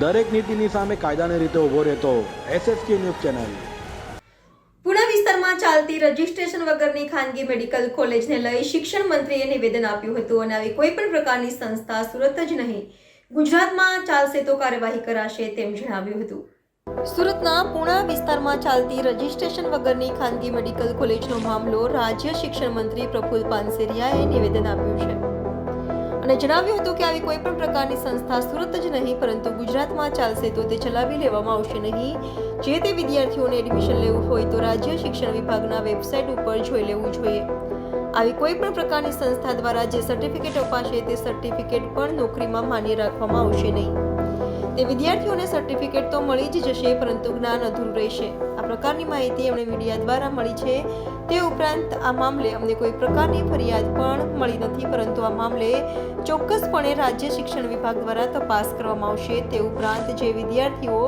દરેક નીતિની સામે કાયદાની રીતે ઊભો રહેતો એસએસકે ન્યૂઝ ચેનલ. વિસ્તારમાં ચાલતી રજીસ્ટ્રેશન વગરની ખાનગી મેડિકલ કોલેજને લઈ શિક્ષણ મંત્રીએ નિવેદન આપ્યું હતું અને આવી કોઈ પણ પ્રકારની સંસ્થા સુરત જ નહીં, ગુજરાતમાં ચાલશે તો કાર્યવાહી કરાશે તેમ જણાવ્યું હતું. સુરતના પુણા વિસ્તારમાં ચાલતી રજીસ્ટ્રેશન વગરની ખાનગી મેડિકલ કોલેજનો મામલો રાજ્ય શિક્ષણ મંત્રી પ્રફુલ પાનસેરિયાએ નિવેદન આપ્યું છે. અને જણાવ્યું હતું કે આવી કોઈ પણ પ્રકારની સંસ્થા સુરત જ નહીં, પરંતુ ગુજરાતમાં ચાલશે તો તે ચલાવી લેવામાં આવશે નહીં. જે તે વિદ્યાર્થીઓને એડમિશન લેવું હોય તો રાજ્ય શિક્ષણ વિભાગના વેબસાઇટ ઉપર જોઈ લેવું જોઈએ. આવી કોઈ પણ પ્રકારની સંસ્થા દ્વારા જે સર્ટિફિકેટ અપાશે તે સર્ટિફિકેટ પણ નોકરીમાં માન્ય રાખવામાં આવશે નહીં. તે વિદ્યાર્થીઓને સર્ટિફિકેટ તો મળી જ જશે, પરંતુ જ્ઞાન અધૂરું રહેશે. આ પ્રકારની માહિતી અમને મીડિયા દ્વારા મળી છે. તે ઉપરાંત આ મામલે અમને કોઈ પ્રકારની ફરિયાદ પણ મળી નથી, પરંતુ આ મામલે ચોક્કસપણે રાજ્ય શિક્ષણ વિભાગ દ્વારા તપાસ કરવામાં આવશે. તે ઉપરાંત જે વિદ્યાર્થીઓ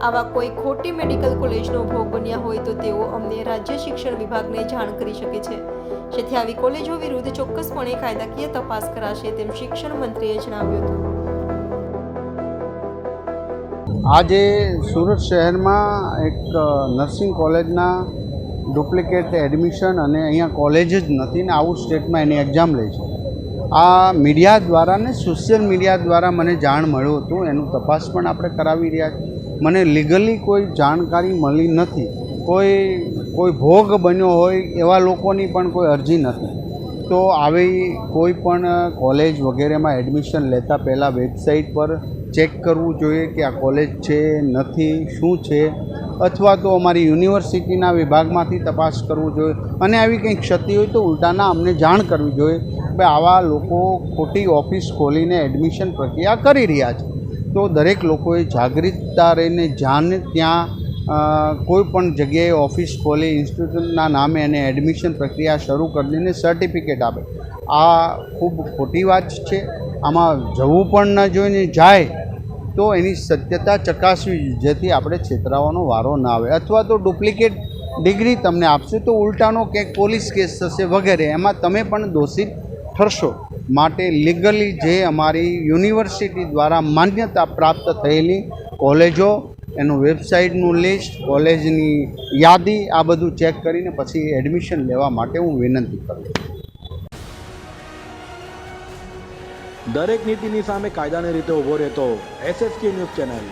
આવા કોઈ ખોટી મેડિકલ કોલેજનો ભોગ બન્યા હોય, તો તેઓ અમને રાજ્ય શિક્ષણ વિભાગને જાણ કરી શકે છે. જેથી આવી કોલેજો વિરુદ્ધ ચોક્કસપણે કાયદાકીય તપાસ કરાશે તેમ શિક્ષણ મંત્રીએ જણાવ્યું હતું. આજે સુરત શહેરમાં એક નર્સિંગ કોલેજના ડુપ્લિકેટ એડમિશન અને અહીંયા કોલેજ જ નથી ને આવું સ્ટેટમાં એની એક્ઝામ લે છે. આ મીડિયા દ્વારા ને સોશિયલ મીડિયા દ્વારા મને જાણ મળ્યું હતું, એનું તપાસ પણ આપણે કરાવી રહ્યા છીએ. મને લીગલી કોઈ જાણકારી મળી નથી. કોઈ કોઈ ભોગ બન્યો હોય એવા લોકોની પણ કોઈ અરજી નથી. તો આવી કોઈ પણ કોલેજ વગેરેમાં એડમિશન લેતા પહેલાં વેબસાઇટ પર ચેક કરવું જોઈએ કે આ કોલેજ છે, નથી, શું છે? અથવા તો અમારી યુનિવર્સિટીના વિભાગમાંથી તપાસ કરવું જોઈએ. અને આવી કંઈ ક્ષતિ હોય તો ઉલટાના અમને જાણ કરવી જોઈએ કે આવા લોકો ખોટી ઓફિસ ખોલીને એડમિશન પ્રક્રિયા કરી રહ્યા છે. તો દરેક લોકોએ જાગૃતતા રહીને જાણ ત્યાં કોઈ પણ જગ્યાએ ઓફિસ ખોલી, ઇન્સ્ટિટ્યૂટના નામે અને એડમિશન પ્રક્રિયા શરૂ કરી દઈને સર્ટિફિકેટ આપે. આ ખૂબ ખોટી વાત છે. આમાં જવું પણ ન જોઈને જાય તો એની સત્યતા ચકાસવી જેથી આપણે છેતરાવાનો વારો ના આવે. અથવા તો ડુપ્લિકેટ ડિગ્રી તમને આપશે તો ઉલટાનો ક્યાંક પોલીસ કેસ થશે વગેરે. એમાં તમે પણ દોષિત ઠરશો. માટે લીગલી જે અમારી યુનિવર્સિટી દ્વારા માન્યતા પ્રાપ્ત થયેલી કોલેજો એનું વેબસાઇટનું લિસ્ટ, કોલેજની યાદી, આ બધું ચેક કરીને પછી એડમિશન લેવા માટે હું વિનંતી કરું દરેક નીતિની સામે કાયદાની રીતે ઊભો રહેતો એસએસકે ન્યૂઝ ચેનલ.